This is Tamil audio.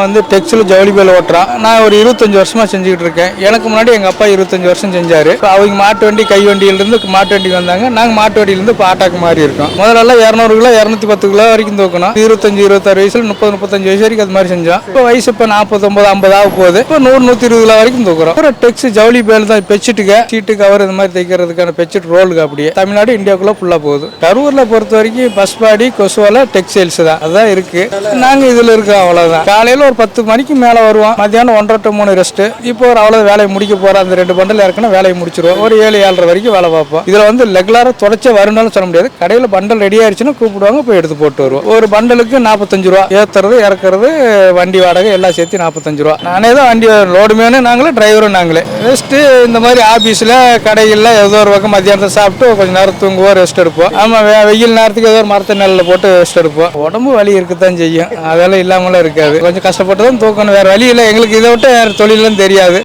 நான் வந்து டெக்ஸ்டைல் ஜவுளி பேல் ஓட்டுறேன் நான் ஒரு இருபத்தஞ்சு வருஷமா செஞ்சுக்கிட்டு இருக்கேன். எனக்கு முன்னாடி எங்க அப்பா இருபத்தஞ்சு வருஷம் செஞ்சாரு. அவங்க மாட்டு வண்டி கை வண்டியிலிருந்து மாட்டு வண்டி வந்தாங்க. நாங்க மாட்டு வண்டியிலிருந்து இப்போ ஆட்டாக்கு மாறி இருக்கோம். முதல்ல இரநூறு கிலோ இரநூத்தி பத்து கிலோ வரைக்கும் தூக்கணும் இருபத்தஞ்சு இருபத்தாறு வயசுல முப்பது முப்பத்தஞ்சு வயசு வரைக்கும் அது மாதிரி செஞ்சோம். இப்போ வயசு இப்போ நாற்பத்தொம்பது ஐம்பது ஆக போகுது. இப்போ நூறு நூற்றி இருபது கிலோ வரைக்கும் தூக்குறோம். அப்புறம் டெக்ஸ் ஜவுளி பேல் தான் பெச்சிட்டுக்க சீட்டு கவர் இந்த மாதிரி தைக்கிறதுக்கான பெட்ஷீட் ரோலுக்கு அப்படியே. தமிழ்நாடு இந்தியாவுக்குள்ள ஃபுல்லாக போகுது. கரூரில் பொறுத்த வரைக்கும் பஸ் பாடி கொசுவால டெக்ஸ்டைல்ஸ் தான். அதான் இருக்கு. நாங்க இதுல இருக்கோம் அவ்வளவுதான். காலையில ஒரு பத்து மணிக்கு மேலே வருவோம் மத்தியானம் ஒன்றரை டு மூணு ரெஸ்ட்டு இப்போ ஒரு அவ்வளோ வேலையை முடிக்க போகிற அந்த ரெண்டு பண்டில் இறக்கணும் வேலையை முடிச்சிருவோம் ஒரு ஏழு ஏழரை வரைக்கும் வேலை பார்ப்போம் இதில் வந்து ரெகுலராக தொடச்சே வரணும்னு சொல்ல முடியாது. கடையில் பண்டல் ரெடி ஆயிடுச்சுன்னா கூப்பிடுவாங்க போய் எடுத்து போட்டு வருவோம் ஒரு பண்டலுக்கு நாற்பத்தஞ்சு ரூபா. ஏற்றுறது இறக்குறது வண்டி வாடகை எல்லாம் சேர்த்து நாற்பத்தஞ்சு ரூபா. நானே தான் வண்டி லோடு மேனு நாங்களே டிரைவரும் நாங்களே. ரெஸ்ட்டு இந்த மாதிரி ஆஃபீஸில் கடைகளில் ஏதோ ஒரு பக்கம் மத்தியானத்தை சாப்பிட்டு கொஞ்ச நேரம் தூங்குவோம் ரெஸ்ட் எடுப்போம். ஆமாம் வெயில் நேரத்துக்கு ஏதோ ஒரு மரத்து நெல்லில் போட்டு ரெஸ்ட் எடுப்போம். உடம்பு வலி இருக்கத்தான் செய்யும். அதெல்லாம் இல்லாமலாம் இருக்காது. கொஞ்சம் கஷ்டம் கஷ்டப்பட்டு தான் தூக்கணும். வேற வழி இல்லை எங்களுக்கு இதை விட்டு வேற தொழிலும் தெரியாது.